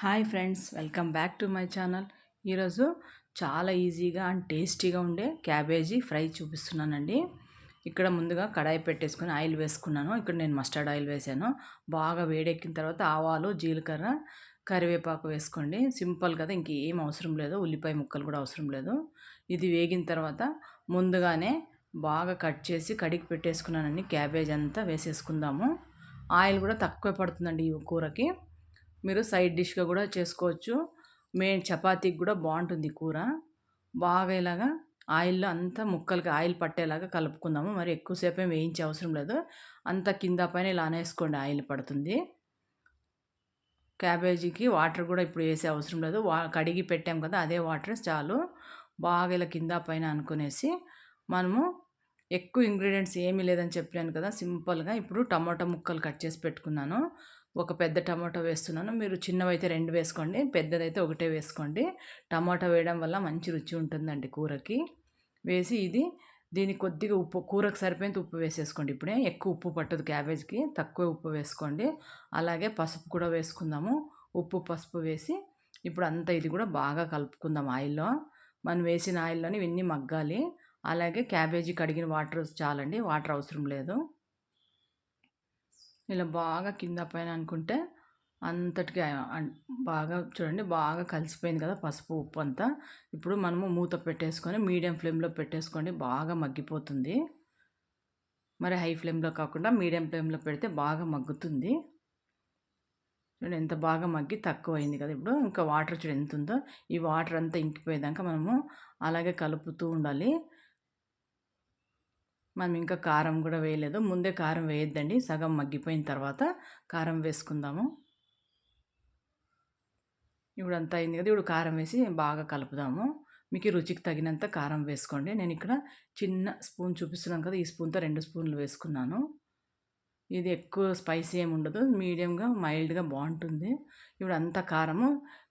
Hi friends welcome back to my channel. ఈరోజు చాలా ఈజీగా అండ్ టేస్టీగా ఉండే క్యాబేజీ ఫ్రై చూపిస్తున్నానండి. ఇక్కడ ముందుగా కడాయి పెట్టేసుకొని ఆయిల్ వేసుకున్నాను. ఇక్కడ నేను మస్టర్డ్ ఆయిల్ వేసాను. బాగా వేడెక్కిన తర్వాత ఆవాలు జీలకర్ర కరివేపాకు వేసుకోండి. సింపుల్ కదా ఇంకేం అవసరం లేదు. ఉల్లిపాయ ముక్కలు కూడా అవసరం లేదు. ఇది వేగిన తర్వాత ముందుగానే బాగా కట్ చేసి కడిగి పెట్టేసుకున్నానండి. క్యాబేజ్ అంతా వేసేసుకుందాము. ఆయిల్ కూడా తక్కువ పడుతుందండి ఈ కూరకి. మీరు సైడ్ డిష్గా కూడా చేసుకోవచ్చు. మెయిన్ చపాతీకి కూడా బాగుంటుంది కూర. బాగా ఇలాగా ఆయిల్లో అంతా ముక్కలకి ఆయిల్ పట్టేలాగా కలుపుకుందాము. మరి ఎక్కువసేపు ఏం వేయించే అవసరం లేదు. అంత కింద పైన ఇలా అనేసుకోండి ఆయిల్ పడుతుంది. క్యాబేజీకి వాటర్ కూడా ఇప్పుడు వేసే అవసరం లేదు. వా కడిగి పెట్టాం కదా అదే వాటర్ చాలు. బాగా ఇలా కింద పైన అనుకునేసి మనము ఎక్కువ ఇంగ్రీడియంట్స్ ఏమీ లేదని చెప్పాను కదా సింపుల్గా ఇప్పుడు టమాటా ముక్కలు కట్ చేసి పెట్టుకున్నాను. ఒక పెద్ద టమాటో వేస్తున్నాను. మీరు చిన్నవైతే రెండు వేసుకోండి పెద్దదైతే ఒకటే వేసుకోండి. టమాటా వేయడం వల్ల మంచి రుచి ఉంటుందండి కూరకి. వేసి ఇది దీనికి కొద్దిగా ఉప్పు కూరకు సరిపోయేంత ఉప్పు వేసేసుకోండి ఇప్పుడే. ఎక్కువ ఉప్పు పట్టదు క్యాబేజ్కి తక్కువ ఉప్పు వేసుకోండి. అలాగే పసుపు కూడా వేసుకుందాము. ఉప్పు పసుపు వేసి ఇప్పుడు అంతా ఇది కూడా బాగా కలుపుకుందాం ఆయిల్లో. మనం వేసిన ఆయిల్లోని ఇవన్నీ మగ్గాలి. అలాగే క్యాబేజీ కడిగిన వాటర్ చాలండి వాటర్ అవసరం లేదు. ఇలా బాగా కింద పైన అనుకుంటే అంతటికి బాగా చూడండి బాగా కలిసిపోయింది కదా పసుపు ఉప్పు అంతా. ఇప్పుడు మనము మూత పెట్టేసుకొని మీడియం ఫ్లేమ్లో పెట్టేసుకోండి బాగా మగ్గిపోతుంది. మరి హై ఫ్లేమ్లో కాకుండా మీడియం ఫ్లేమ్లో పెడితే బాగా మగ్గుతుంది. చూడండి ఎంత బాగా మగ్గి తక్కువ అయింది కదా ఇప్పుడు. ఇంకా వాటర్ చూడండి ఎంత ఉందో. ఈ వాటర్ అంతా ఇంకిపోయేదాకా మనము అలాగే కలుపుతూ ఉండాలి. మనం ఇంకా కారం కూడా వేయలేదు. ముందే కారం వేయొద్దండి. సగం మగ్గిపోయిన తర్వాత కారం వేసుకుందాము. ఇప్పుడు అంతా అయింది కదా ఇప్పుడు కారం వేసి బాగా కలుపుదాము. మీకు రుచికి తగినంత కారం వేసుకోండి. నేను ఇక్కడ చిన్న స్పూన్ చూపిస్తున్నాను కదా ఈ స్పూన్తో రెండు స్పూన్లు వేసుకున్నాను. ఇది ఎక్కువ స్పైసీ ఏమి ఉండదు. మీడియంగా మైల్డ్గా బాగుంటుంది. ఇప్పుడు అంత కారము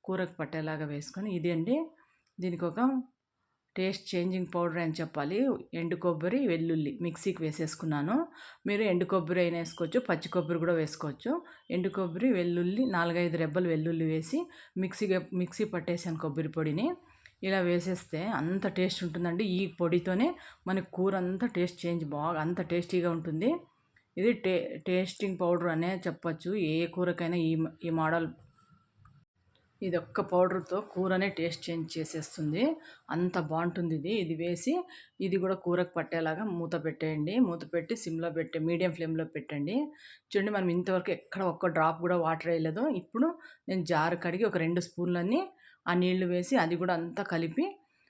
కూరకు పట్టేలాగా వేసుకొని ఇది అండి. దీనికి ఒక టేస్ట్ చేంజింగ్ పౌడర్ అని చెప్పాలి. ఎండు కొబ్బరి వెల్లుల్లి మిక్సీకి వేసేసుకున్నాను. మీరు ఎండు కొబ్బరి అయినా వేసుకోవచ్చు పచ్చి కొబ్బరి కూడా వేసుకోవచ్చు. ఎండు కొబ్బరి వెల్లుల్లి నాలుగైదు రెబ్బలు వెల్లుల్లి వేసి మిక్సీ మిక్సీ పట్టేసాను కొబ్బరి పొడిని. ఇలా వేసేస్తే అంత టేస్ట్ ఉంటుందండి. ఈ పొడితోనే మనకి కూర అంతా టేస్ట్ చేంజ్ బాగా అంత టేస్టీగా ఉంటుంది. ఇది టే టేస్టింగ్ పౌడర్ అనే చెప్పచ్చు. ఏ కూరకైనా ఈ ఈ మోడల్ ఇది ఒక్క పౌడర్తో కూరనే టేస్ట్ చేంజ్ చేసేస్తుంది. అంత బాగుంటుంది ఇది. ఇది వేసి ఇది కూడా కూరకు పట్టేలాగా మూత పెట్టేయండి. మూత పెట్టి సిమ్లో పెట్టే మీడియం ఫ్లేమ్లో పెట్టండి. చూడండి మనం ఇంతవరకు ఎక్కడ ఒక్క డ్రాప్ కూడా వాటర్ వేయలేదు. ఇప్పుడు నేను జారు కడిగి ఒక రెండు స్పూన్లన్నీ ఆ నీళ్ళు వేసి అది కూడా అంతా కలిపి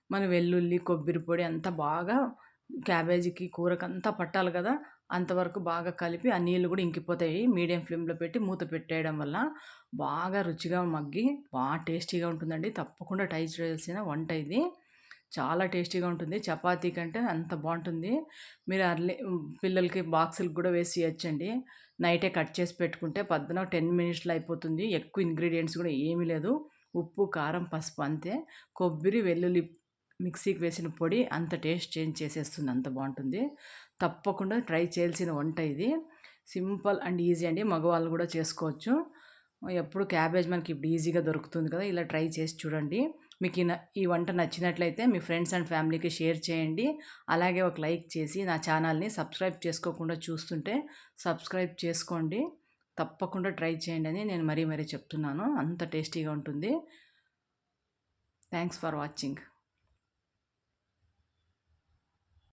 మన వెల్లుల్లి కొబ్బరి పొడి అంతా బాగా క్యాబేజీకి కూరకంతా అంతా పట్టాలి కదా. అంతవరకు బాగా కలిపి ఆ నీళ్ళు కూడా ఇంకిపోతాయి. మీడియం ఫ్లేమ్లో పెట్టి మూత పెట్టేయడం వల్ల బాగా రుచిగా మగ్గి బాగా టేస్టీగా ఉంటుందండి. తప్పకుండా ట్రై చేయాల్సిన వంట ఇది. చాలా టేస్టీగా ఉంటుంది. చపాతీ కంటే అంత బాగుంటుంది. మీరు అర్లీ పిల్లలకి బాక్సులకు కూడా వేసి ఇవ్వచ్చండి నైటే కట్ చేసి పెట్టుకుంటే పొద్దున టెన్ మినిట్స్లో అయిపోతుంది. ఎక్కువ ఇంగ్రీడియంట్స్ కూడా ఏమీ లేదు. ఉప్పు కారం పసుపు అంతే. కొబ్బరి వెల్లుల్లి మిక్సీకి వేసిన పొడి అంత టేస్ట్ చేంజ్ చేసేస్తుంది అంత బాగుంటుంది. తప్పకుండా ట్రై చేయాల్సిన వంట ఇది. సింపుల్ అండ్ ఈజీ అండి మగవాళ్ళు కూడా చేసుకోవచ్చు. ఎప్పుడు క్యాబేజ్ మనకి ఇప్పుడు ఈజీగా దొరుకుతుంది కదా ఇలా ట్రై చేసి చూడండి. మీకు ఈ వంట నచ్చినట్లయితే మీ ఫ్రెండ్స్ అండ్ ఫ్యామిలీకి షేర్ చేయండి. అలాగే ఒక లైక్ చేసి నా ఛానల్ని సబ్స్క్రైబ్ చేసుకోకుండా చూస్తుంటే సబ్స్క్రైబ్ చేసుకోండి. తప్పకుండా ట్రై చేయండి అని నేను మరీ మరీ చెప్తున్నాను. అంత టేస్టీగా ఉంటుంది. Thanks for watching.